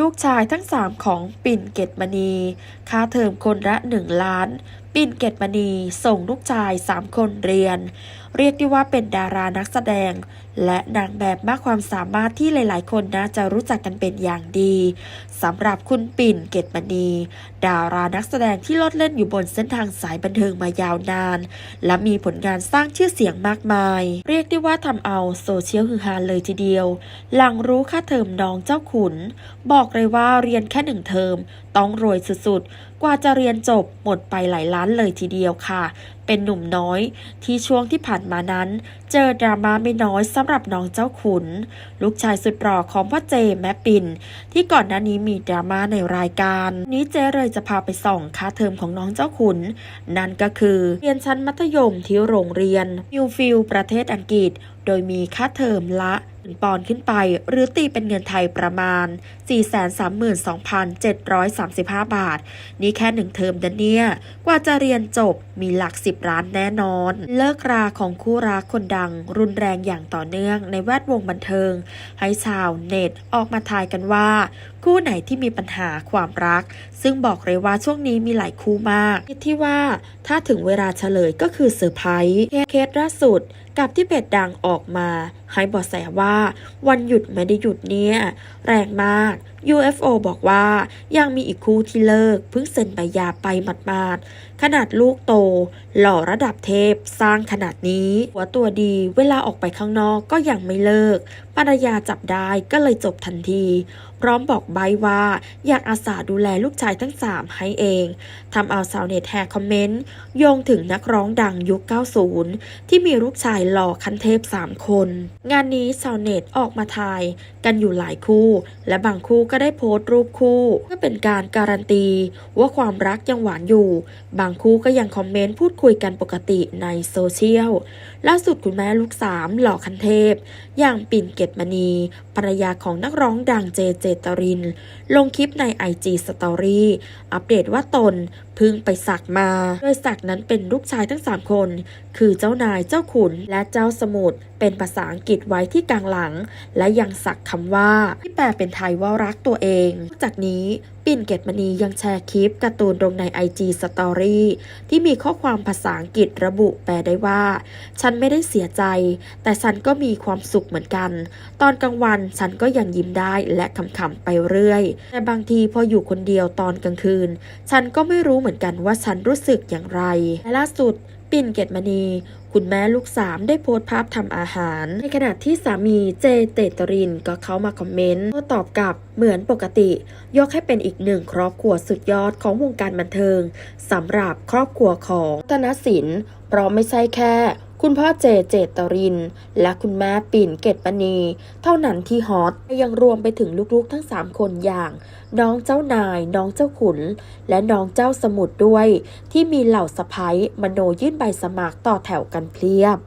ลูกชายทั้งสามของปิ่นเกตมณี ค่าเทอมคนละหนึ่งล้าน ปิ่นเกตมณีส่งลูกชายสามคนเรียน เรียกได้ว่าเป็นดารานักแสดง และนางแบบมากความสามารถที่หลาย ๆ คนน่าจะรู้จักกันเป็นอย่างดีสำหรับคุณปิ่นเกตมณี ดารานักแสดงที่ลดเล่นอยู่บนเส้นทางสายบันเทิงมายาวนาน และมีผลงานสร้างชื่อเสียงมากมาย เรียกได้ว่าทำเอาโซเชียลฮือฮาเลยทีเดียว หลังรู้ค่าเทอมน้องเจ้าขุน บอกเลยว่าเรียนแค่หนึ่งเทอมต้องรวยสุด ๆ กว่าจะเรียนจบหมดไปหลายล้านเลยทีเดียวค่ะ เป็นหนุ่มน้อยที่ช่วงที่ผ่านมานั้น เจอดราม่าไม่น้อยสำหรับน้องเจ้าขุน ลูกชายสุดหล่อของพ่อเจแม่ปิ่น ที่ก่อนหน้านี้มีดราม่าในรายการ นี้เจเลยจะพาไปส่องค่าเทอมของน้องเจ้าขุน นั่นก็คือเรียนชั้นมัธยมที่โรงเรียนมิวฟิลประเทศอังกฤษ โดยมีค่าเทอมละ ปอนด์ขึ้นไป หรือตีเป็นเงินไทยประมาณ 432,735 บาท นี่แค่หนึ่งเทอมดันเนี่ย กว่าจะเรียนจบมีหลักสิบล้านแน่นอน เลิกราของคู่รักคนดัง รุนแรงอย่างต่อเนื่องในแวดวงบันเทิง ให้ชาวเน็ตออกมาทายกันว่า คู่ไหนที่มีปัญหาความรัก ซึ่งบอกเลยว่าช่วงนี้มีหลายคู่มากที่ว่าถ้าถึงเวลาเฉลยก็คือเซอร์ไพรส์เคสล่าสุดกับที่เพจดังออกมา ให้บอแสว่าวันหยุดไม่ได้หยุดเนี่ยแรงมาก UFO บอกว่ายังมีอีกคู่ที่เลิกเพิ่งเซ็นใบยาไปหมาดๆ ขนาดลูกโต หล่อระดับเทพสร้างขนาดนี้ หัวตัวดีเวลาออกไปข้างนอกก็ยังไม่เลิกภรรยาจับได้ก็เลยจบทันที พร้อมบอกใบว่า อยากอาสาดูแลลูกชายทั้ง 3 ให้เองทำเอาสาวเน็ตแห่คอมเมนต์ โยงถึงนักร้องดังยุค 90 ที่มีลูกชายหล่อคันเทพ 3 คน งานนี้ชาวเน็ตออกมาทาย กันอยู่หลายคู่ และบางคู่ก็ได้โพสต์รูปคู่เพื่อเป็นการการันตี ว่าความรักยังหวานอยู่ บางคู่ก็ยังคอมเมนต์พูดคุยกันปกติในโซเชียลล่าสุดคุณแม่ลูกสามหล่อคันเทพ อย่างปิ่นเกตมณีภรรยาของนักร้องดังเจเจตรินลงคลิปใน IG Story อัปเดตว่าตนเพิ่งไปสักมา โดยสักนั้นเป็นลูกชายทั้ง 3 คน คือเจ้านายเจ้าขุนและเจ้าสมุทรเป็นภาษาอังกฤษไว้ที่กลางหลัง และยังสักคำว่า ที่แปลเป็นไทยว่ารักตัวเองนอกจากนี้ปิ่นเกตมณียังแชร์คลิปการ์ตูนลงใน IG Story ที่มีข้อความภาษาอังกฤษระบุแปลได้ว่า ฉันไม่ได้เสียใจ แต่ฉันก็มีความสุขเหมือนกัน ตอนกลางวันฉันก็ยังยิ้มได้และขำๆไปเรื่อย แต่บางทีพออยู่คนเดียวตอนกลางคืน ฉันก็ไม่รู้เหมือนกันว่าฉันรู้สึกอย่างไร และล่าสุด ปิ่นเกตมณี คุณแม่ลูกสามได้โพสต์ภาพทำอาหาร ในขณะที่สามีเจเตตรินก็เข้ามาคอมเมนต์โต้ตอบกลับเหมือนปกติ ยกให้เป็นอีกหนึ่งครอบครัวสุดยอดของวงการบันเทิงสำหรับครอบครัวของธนสินเพราะไม่ใช่แค่ คุณพ่อเจเจตริน และคุณแม่ปิ่นเกตปณี เท่านั้นที่ฮอตยังรวมไปถึงลูกๆทั้ง 3 คนอย่าง น้องเจ้านาย น้องเจ้าขุน และน้องเจ้าสมุดด้วย ที่มีเหล่าสะพ้ยมโนยื่นใบสมัครต่อแถวกันเพียบ